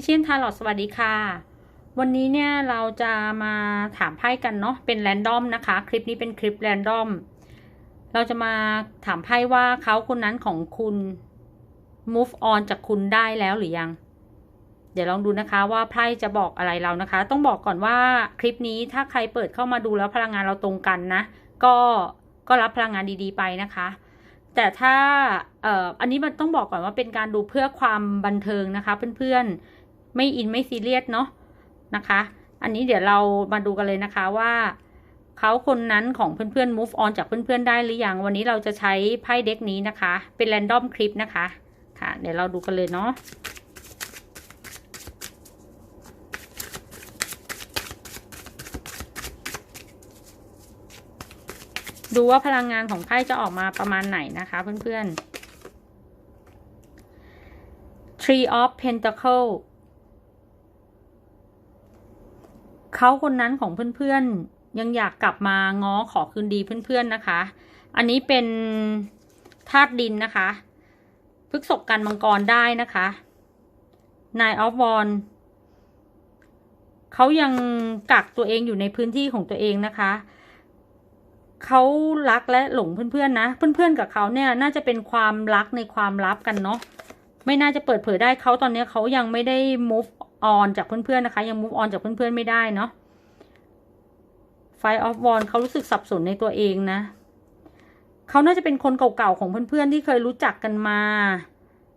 ี่เชียนทาร์ลอตสวัสดีค่ะ วันนี้เนี่ยเราจะมาถามไพ่กันเนาะเป็นแรนดอมนะคะ คลิปนี้เป็นคลิปแรนดอม เราจะมาถามไพ่ว่าเขาคนนั้นของคุณ move on จากคุณได้แล้วหรือยัง เดี๋ยวลองดูนะคะว่าไพ่จะบอกอะไรเรานะคะ ต้องบอกก่อนว่าคลิปนี้ถ้าใครเปิดเข้ามาดูแล้วพลังงานเราตรงกันนะ ก็ก็รับพลังงานดีๆไปนะคะแต่ถ้าเอ่ออันนี้มันต้องบอกก่อนว่าเป็นการดูเพื่อความบันเทิงนะคะเพื่อนๆ ไม่อินไม่ซีเรียสเนาะนะคะ อันนี้เดี๋ยวเรามาดูกันเลยนะคะว่าเขาคนนั้นของเพื่อนๆ move on จากเพื่อนๆได้หรือยัง วันนี้เราจะใช้ไพ่เด็กนี้นะคะ เป็น random คลิปนะคะ ค่ะ เดี๋ยวเราดูกันเลยเนาะดูว่าพลังงานของไพ่จะออกมาประมาณไหนนะคะเพื่อนๆ Tree of Pentacle เขาคนนั้นของเพื่อนๆยังอยากกลับมาง้อขอคืนดีเพื่อนๆนะคะ อันนี้เป็นธาตุดินนะคะพฤกษกกันมังกรได้นะคะ Nine of Wands เขายังกักตัวเองอยู่ในพื้นที่ของตัวเองนะคะเขารักและหลงเพื่อนๆนะ เพื่อนๆกับเขาเนี่ยน่าจะเป็นความรักในความลับกันเนาะไม่น่าจะเปิดเผยได้เขาตอนนี้เขายังไม่ได้ move on จากเพื่อนๆนะคะ ยัง move on จากเพื่อนๆไม่ได้เนาะ Five of Wands เขารู้สึกสับสนในตัวเองนะเขาน่าจะเป็นคนเก่าๆของเพื่อนๆที่เคยรู้จักกันมา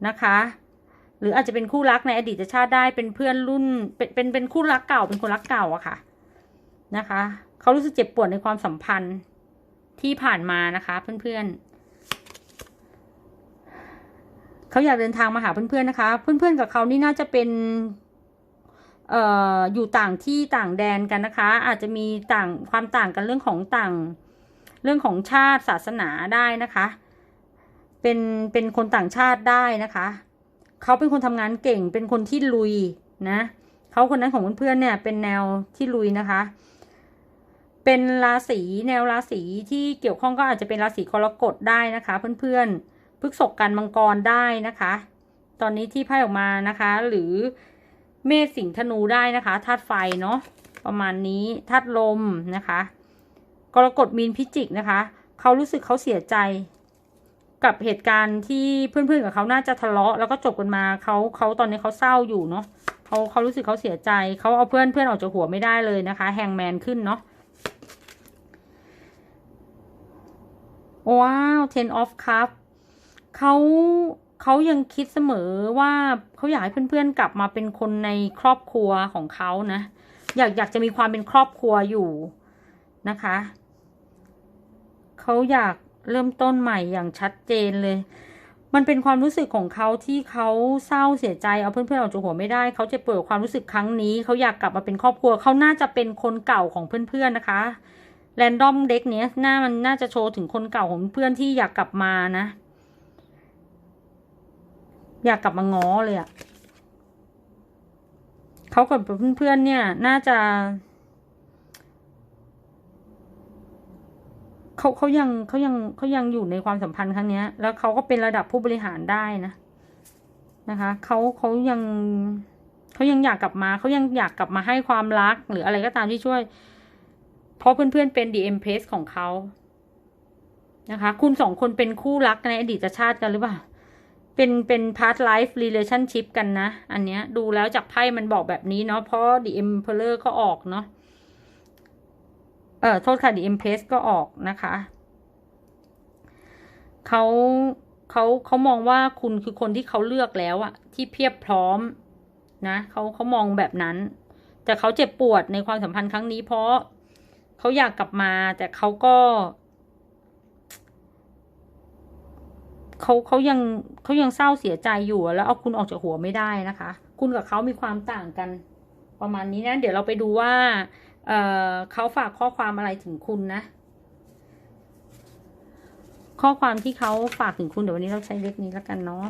นะคะ หรืออาจจะเป็นคู่รักในอดีตชาติได้เป็นเพื่อนรุ่นเป็นเป็นเป็นคู่รักเก่าเป็นคนรักเก่าอะค่ะนะคะเขารู้สึกเจ็บปวดในความสัมพันธ์ที่ผ่านมานะคะเพื่อนๆเขาอยากเดินทางมาหาเพื่อนๆนะคะ เพื่อนๆกับเขานี่น่าจะเป็น เอ่ออยู่ต่างที่ต่างแดนกันนะคะ อาจจะมีต่างความต่างกันเรื่องของต่างเรื่องของชาติศาสนาได้นะคะ เป็นเป็นคนต่างชาติได้นะคะ เขาเป็นคนทำงานเก่งเป็นคนที่ลุยนะเขาคนนั้นของเพื่อนๆเนี่ยเป็นแนวที่ลุยนะคะ เป็นราศีแนวราศีที่เกี่ยวข้องก็อาจจะเป็นราศีกรกฎได้นะคะ เพื่อนๆพฤกษกกันมังกรได้นะคะ ตอนนี้ที่ไพ่ออกมานะคะ หรือ เมษสิงธนูได้นะคะธาตุไฟเนาะประมาณนี้ธาตุลมนะคะกรกฎมีนพิจิกนะคะ เขารู้สึกเขาเสียใจ กับเหตุการณ์ที่เพื่อนๆกับเขาน่าจะทะเลาะแล้วก็จบกันมาเขาเขาตอนนี้เขาเศร้าอยู่เนาะเขาเขารู้สึกเขาเสียใจเขาเอาเพื่อนเพื่อนออกจากหัวไม่ได้เลยนะคะ แฮงแมนขึ้นเนาะว้าว ten of cup เขา เขายังคิดเสมอว่าเขาอยากให้เพื่อนๆกลับมาเป็นคนในครอบครัวของเขานะ อยากอยากจะมีความเป็นครอบครัวอยู่นะคะ เขาอยากเริ่มต้นใหม่อย่างชัดเจนเลย มันเป็นความรู้สึกของเขาที่เขาเศร้าเสียใจเอาเพื่อนๆออกจากหัวไม่ได้ เขาจะเปิดความรู้สึกครั้งนี้เขาอยากกลับมาเป็นครอบครัว เขาน่าจะเป็นคนเก่าของเพื่อนๆนะคะแรนดอมเด็กเนี้ยหน้ามันน่าจะโชว์ถึงคนเก่าของเพื่อนที่อยากกลับมานะ อยากกลับมาง้อเลยอะเขากับเพื่อนๆเนี่ย น่าจะเขาเขายังเขายังเขายังอยู่ในความสัมพันธ์ครั้งเนี้ย แล้วเขาก็เป็นระดับผู้บริหารได้นะนะคะเขาเขายังเขายังอยากกลับมาเขายังอยากกลับมาให้ความรักหรืออะไรก็ตามที่ช่วย เพราะเพื่อนๆเป็น the empress ของเขานะคะ คุณสองคนเป็นคู่รักในอดีตชาติกันหรือเปล่า เป็นเป็น past life relationship กันนะ อันเนี้ยดูแล้วจากไพ่มันบอกแบบนี้เนาะเพราะ the emperor ก็ออกเนาะเออโทษค่ะ the empress ก็ออกนะคะเขาเขาเขามองว่าคุณคือคนที่เขาเลือกแล้วอะที่เพียบพร้อมนะเขาเขามองแบบนั้น แต่เขาเจ็บปวดในความสัมพันธ์ครั้งนี้ เพราะเขาอยากกลับมา แต่เขาก็เขาเขายัง เขายังเศร้าเสียใจอยู่แล้วเอาคุณออกจากหัวไม่ได้นะคะ คุณกับเขามีความต่างกัน ประมาณนี้นะเดี๋ยวเราไปดูว่า เอ่อเขาฝากข้อความอะไรถึงคุณนะ ข้อความที่เขาฝากถึงคุณเดี๋ยววันนี้เราใช้เล็กนี้แล้วกันเนาะ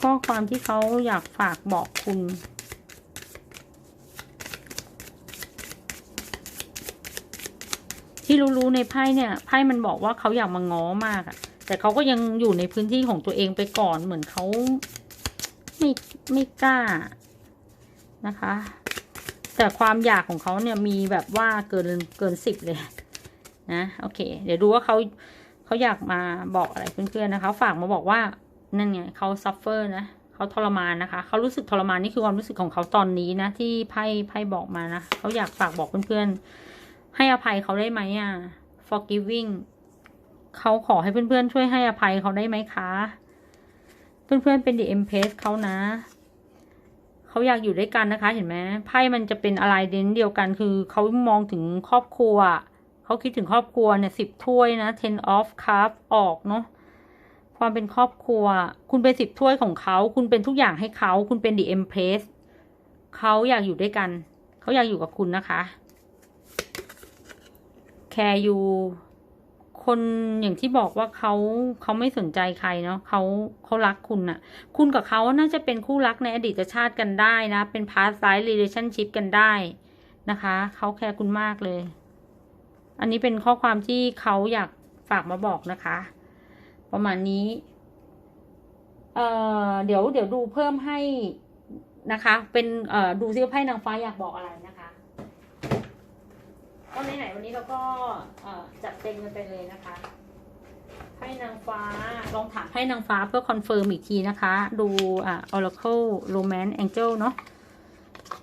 ข้อความที่เขาอยากฝากบอกคุณ ที่รู้ๆในไพ่เนี่ยไพ่มันบอกว่าเขาอยากมาง้อมากอะแต่เขาก็ยังอยู่ในพื้นที่ของตัวเองไปก่อนเหมือนเขาไม่ไม่กล้านะคะ แต่ความอยากของเขาเนี่ยมีแบบว่าเกินเกินสิบเลยนะโอเค เดี๋ยวดูว่าเขาเขาอยากมาบอกอะไรเพื่อนๆนะคะ ฝากมาบอกว่านั่นไงเขาซัฟเฟอร์นะเขาทรมานนะคะ เขารู้สึกทรมานนี่คือความรู้สึกของเขาตอนนี้นะ ที่ไพ่ไพ่บอกมานะเขาอยากฝากบอกเพื่อนๆ ให้อภัยเขาได้ไหมอะ forgiving เขาขอให้เพื่อนๆช่วยให้อภัยเขาได้ไหมคะ เพื่อนๆเป็น the empress เขานะเขาอยากอยู่ด้วยกันนะคะ เห็นไหมไพ่มันจะเป็นอะไรเดนเดียวกัน คือเขามองถึงครอบครัวเขาคิดถึงครอบครัวเนี่ยสิบถ้วยนะ ten of cup ออกเนาะความเป็นครอบครัว คุณเป็นสิบถ้วยของเขา คุณเป็นทุกอย่างให้เขา คุณเป็น the empress เขาอยากอยู่ด้วยกัน เขาอยากอยู่กับคุณนะคะ แคร์ยูคนอย่างที่บอกว่าเขาเขาไม่สนใจใครเนาะเขาเขารักคุณน่ะคุณกับเขาน่าจะเป็นคู่รักในอดีตชาติกันได้นะ เป็นพาร์ทไซส์รีเลชั่นชิพกันได้นะคะ เขาแคร์คุณมากเลย อันนี้เป็นข้อความที่เขาอยากฝากมาบอกนะคะ ประมาณนี้เอ่อเดี๋ยวเดี๋ยวดูเพิ่มให้นะคะ เป็นเอ่อดูซิว่าไพ่นางฟ้าอยากบอกอะไร นะคะก็ไหนๆวันนี้เราก็จัดเต็มกันไปเลยนะคะไพ่นางฟ้าลองถามไพ่นางฟ้าเพื่อคอนเฟิร์มอีกทีนะคะ ดูอ่า Oracle Romance Angel เนาะ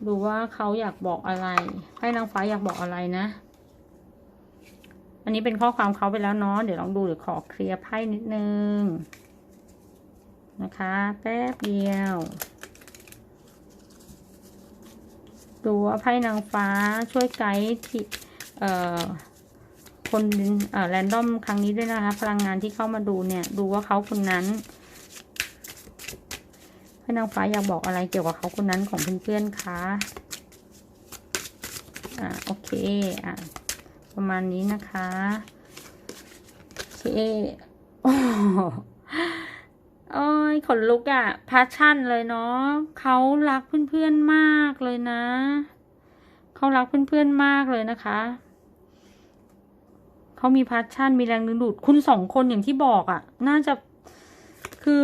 ดูว่าเขาอยากบอกอะไรไพ่นางฟ้าอยากบอกอะไรนะ อันนี้เป็นข้อความเขาไปแล้วเนาะเดี๋ยวลองดูเดี๋ยวขอเคลียร์ไพ่นิดนึงนะคะ แป๊บเดียว ดูว่าไพ่นางฟ้าช่วยไกด์ที่ คนแรนดอมครั้งนี้ด้วยนะคะ พลังงานที่เข้ามาดูเนี่ย ดูว่าเขาคนนั้นไพ่นางฟ้าอยากบอกอะไรเกี่ยวกับเขาคนนั้นของเพื่อนๆคะอ่าโอเคอะประมาณนี้นะคะโอเคโอ้โหโอ้ยขนลุกอะ่ะพาชั่นเลยเนาะเขารักเพื่อนๆมากเลยนะ เขารักเพื่อนๆมากเลยนะคะ เขามีพาชั่นมีแรงดึงดูด คุณสองคนอย่างที่บอกอะ่ะ น่าจะคือ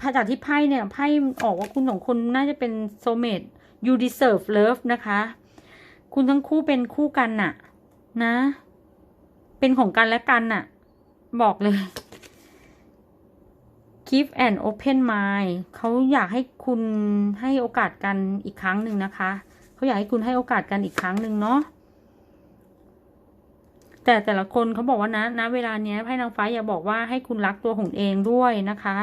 พจากที่ไพ่เนี่ยไพ่ออกว่าคุณสองคนน่าจะเป็นโซเมต you deserve love นะคะ คุณทั้งคู่เป็นคู่กันน่ะ นะ เป็นของกันและกันน่ะ บอกเลย keep and open mind เขาอยากให้คุณให้โอกาสกันอีกครั้งหนึ่งนะคะ เขาอยากให้คุณให้โอกาสกันอีกครั้งหนึ่งเนาะ แต่แต่ละคนเขาบอกว่านะณเวลาเนี้ยไพ่นางฟ้าอย่าบอกว่าให้คุณรักตัวของเองด้วยนะคะ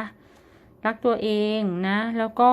รักตัวเองนะ แล้วก็